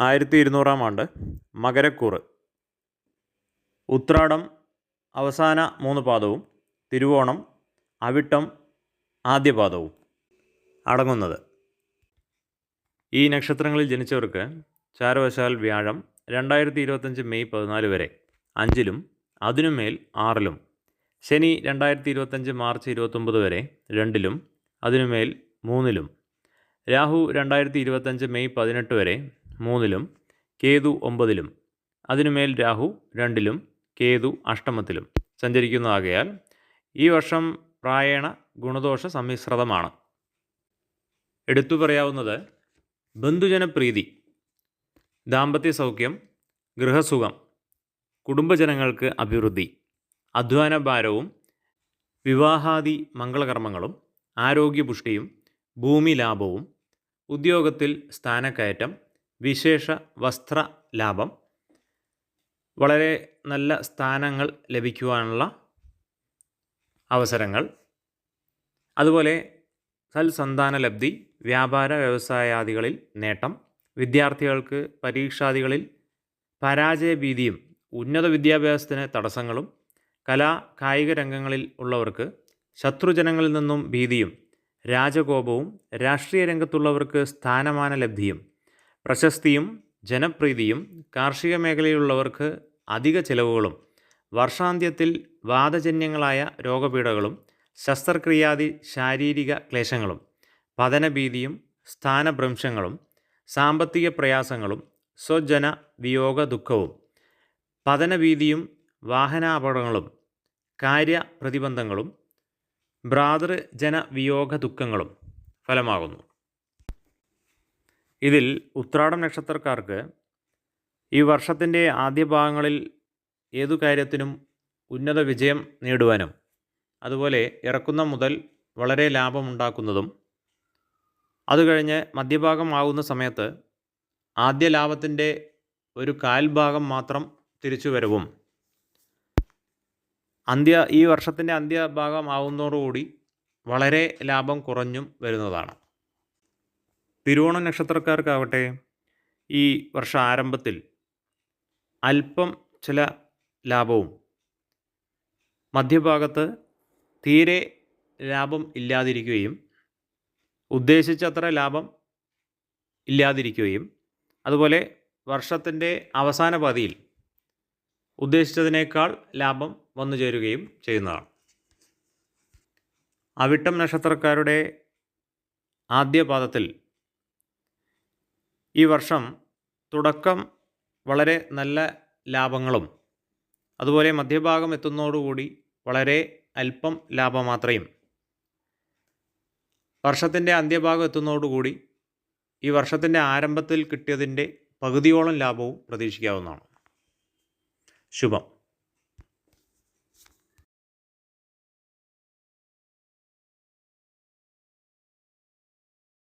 ആയിരത്തി ഇരുന്നൂറാം ആണ്ട് മകരക്കൂറ്. ഉത്രാടം അവസാന മൂന്ന് പാദവും തിരുവോണം അവിട്ടം ആദ്യ പാദവും അടങ്ങുന്നത്. ഈ നക്ഷത്രങ്ങളിൽ ജനിച്ചവർക്ക് ചാരവശാൽ വ്യാഴം രണ്ടായിരത്തി ഇരുപത്തഞ്ച് മെയ് പതിനാല് വരെ അഞ്ചിലും അതിനുമേൽ ആറിലും ശനി രണ്ടായിരത്തി ഇരുപത്തഞ്ച് മാർച്ച് ഇരുപത്തൊമ്പത് വരെ രണ്ടിലും അതിനുമേൽ മൂന്നിലും രാഹു രണ്ടായിരത്തി ഇരുപത്തഞ്ച് മെയ് പതിനെട്ട് വരെ മൂന്നിലും കേതു ഒമ്പതിലും അതിനുമേൽ രാഹു രണ്ടിലും കേതു അഷ്ടമത്തിലും. സഞ്ചരിക്കുന്നതാകയാൽ ഈ വർഷം പ്രായണ ഗുണദോഷ സമ്മിശ്രിതമാണ്. എടുത്തു പറയാവുന്നത് ബന്ധുജനപ്രീതി ദാമ്പത്യ സൗഖ്യം ഗൃഹസുഖം കുടുംബജനങ്ങൾക്ക് അഭിവൃദ്ധി അധ്വാന ഭാരവും വിവാഹാദി മംഗളകർമ്മങ്ങളും ആരോഗ്യപുഷ്ടിയും ഭൂമി ലാഭവും ഉദ്യോഗത്തിൽ സ്ഥാനക്കയറ്റം വിശേഷ വസ്ത്ര ലാഭം. വളരെ നല്ല സ്ഥാനങ്ങൾ ലഭിക്കുവാനുള്ള അവസരങ്ങൾ. അതുപോലെ സൽസന്താന ലബ്ധി വ്യാപാര വ്യവസായാദികളിൽ നേട്ടം വിദ്യാർത്ഥികൾക്ക് പരീക്ഷാദികളിൽ പരാജയഭീതിയും ഉന്നത വിദ്യാഭ്യാസത്തിന് തടസ്സങ്ങളും കലാ കായിക രംഗങ്ങളിൽ ഉള്ളവർക്ക് ശത്രുജനങ്ങളിൽ നിന്നും ഭീതിയും രാജകോപവും രാഷ്ട്രീയ രംഗത്തുള്ളവർക്ക് സ്ഥാനമാന ലബ്ധിയും പ്രശസ്തിയും ജനപ്രീതിയും കാർഷിക മേഖലയിലുള്ളവർക്ക് അധിക ചെലവുകളും വർഷാന്ത്യത്തിൽ വാദജന്യങ്ങളായ രോഗപീഠകളും ശസ്ത്രക്രിയാദി ശാരീരിക ക്ലേശങ്ങളും പതനഭീതിയും സ്ഥാനഭ്രംശങ്ങളും സാമ്പത്തിക പ്രയാസങ്ങളും സ്വജന വിയോഗ ദുഃഖവും പതനഭീതിയും വാഹനാപകടങ്ങളും കാര്യപ്രതിബന്ധങ്ങളും ഭ്രാതൃജന വിയോഗ ദുഃഖങ്ങളും ഫലമാകുന്നു. ഇതിൽ ഉത്രാടം നക്ഷത്രക്കാർക്ക് ഈ വർഷത്തിന്റെ ആദ്യ ഭാഗങ്ങളിൽ ഏതു കാര്യത്തിനും ഉന്നത വിജയം നേടുവാനും അതുപോലെ ഇറക്കുന്ന മുതൽ വളരെ ലാഭമുണ്ടാക്കുന്നതും അത് കഴിഞ്ഞ് മധ്യഭാഗം ആകുന്ന സമയത്ത് ആദ്യ ലാഭത്തിന്റെ ഒരു കാൽഭാഗം മാത്രം തിരിച്ചു വരവും. അന്ത്യ ഈ വർഷത്തിന്റെ അന്ത്യഭാഗം ആവുന്നതോടുകൂടി വളരെ ലാഭം കുറഞ്ഞും വരുന്നതാണ്. തിരുവോണ നക്ഷത്രക്കാർക്കാവട്ടെ ഈ വർഷ ആരംഭത്തിൽ അല്പം ചില ലാഭവും. മധ്യഭാഗത്ത് തീരെ ലാഭം ഇല്ലാതിരിക്കുകയും ഉദ്ദേശിച്ചത്ര ലാഭം ഇല്ലാതിരിക്കുകയും അതുപോലെ വർഷത്തിന്റെ അവസാന പാതിയിൽ ഉദ്ദേശിച്ചതിനേക്കാൾ ലാഭം വന്നു ചേരുകയും ചെയ്യുന്നതാണ്. അവിട്ടം നക്ഷത്രക്കാരുടെ ആദ്യ പാദത്തിൽ ഈ വർഷം തുടക്കം വളരെ നല്ല ലാഭങ്ങളും അതുപോലെ മധ്യഭാഗം എത്തുന്നതോടുകൂടി വളരെ അല്പം ലാഭമാത്രയും വർഷത്തിന്റെ അന്ത്യഭാഗം എത്തുന്നതോടുകൂടി ഈ വർഷത്തിന്റെ ആരംഭത്തിൽ കിട്ടിയതിന്റെ പകുതിയോളം ലാഭവും പ്രതീക്ഷിക്കാവുന്നതാണ്. ശുഭം.